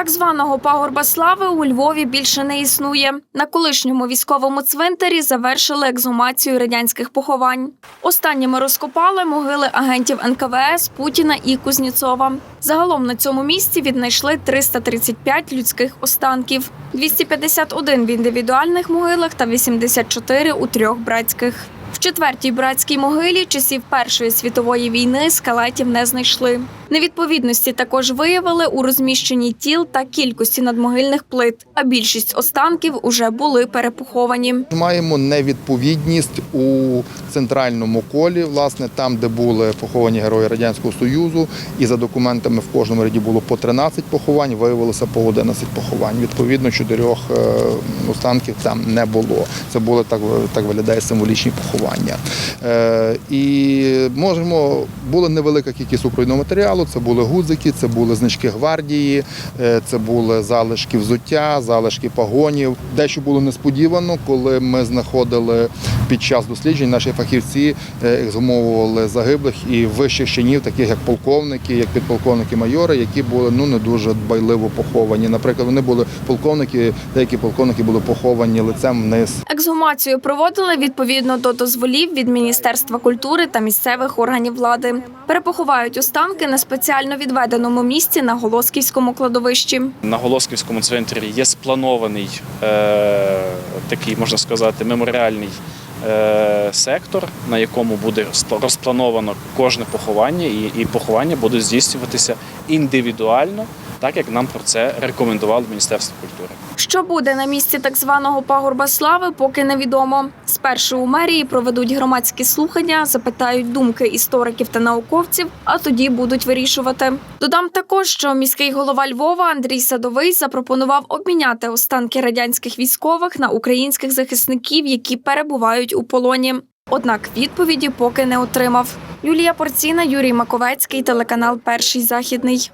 Так званого пагорба слави у Львові більше не існує. На колишньому військовому цвинтарі завершили ексгумацію радянських поховань. Останніми розкопали могили агентів НКВС Путіна і Кузнєцова. Загалом на цьому місці віднайшли 335 людських останків, 251 в індивідуальних могилах та 84 у трьох братських. В четвертій братській могилі часів Першої світової війни скелетів не знайшли. Невідповідності також виявили у розміщенні тіл та кількості надмогильних плит, а більшість останків уже були перепоховані. Маємо невідповідність у центральному колі, власне, там, де були поховані герої Радянського Союзу, і за документами в кожному ряді було по 13 поховань, виявилося по 11 поховань. Відповідно, чотирьох е, останків там не було. Це були так, так виглядає символічні поховання. Е, І можемо була невелика кількість супровідного матеріалу. Це були гудзики, це були значки гвардії, е, це були залишки взуття, залишки погонів. Дещо було несподівано, коли ми знаходили під час досліджень, наші фахівці ексгумовували загиблих і вищих чинів, таких як полковники, як підполковники майори, які були ну не дуже дбайливо поховані. Наприклад, вони були полковники, деякі полковники були поховані лицем вниз. Ексгумацію проводили відповідно до дозволів від Міністерства культури та місцевих органів влади. Перепоховають останки на спеціально відведеному місці на Голосківському кладовищі. На Голосківському центрі є спланований е, такий, можна сказати, меморіальний сектор, на якому буде розпла- розплановано кожне поховання, і, поховання будуть здійснюватися індивідуально, так як нам про це рекомендувало Міністерство культури. Що буде на місці так званого пагорба слави, поки невідомо. Спершу у мерії проведуть громадські слухання, запитають думки істориків та науковців, а тоді будуть вирішувати. Додам також, що міський голова Львова Андрій Садовий запропонував обміняти останки радянських військових на українських захисників, які перебувають у полоні. Однак відповіді поки не отримав. Юлія Порціна, Юрій Маковецький, телеканал Перший західний.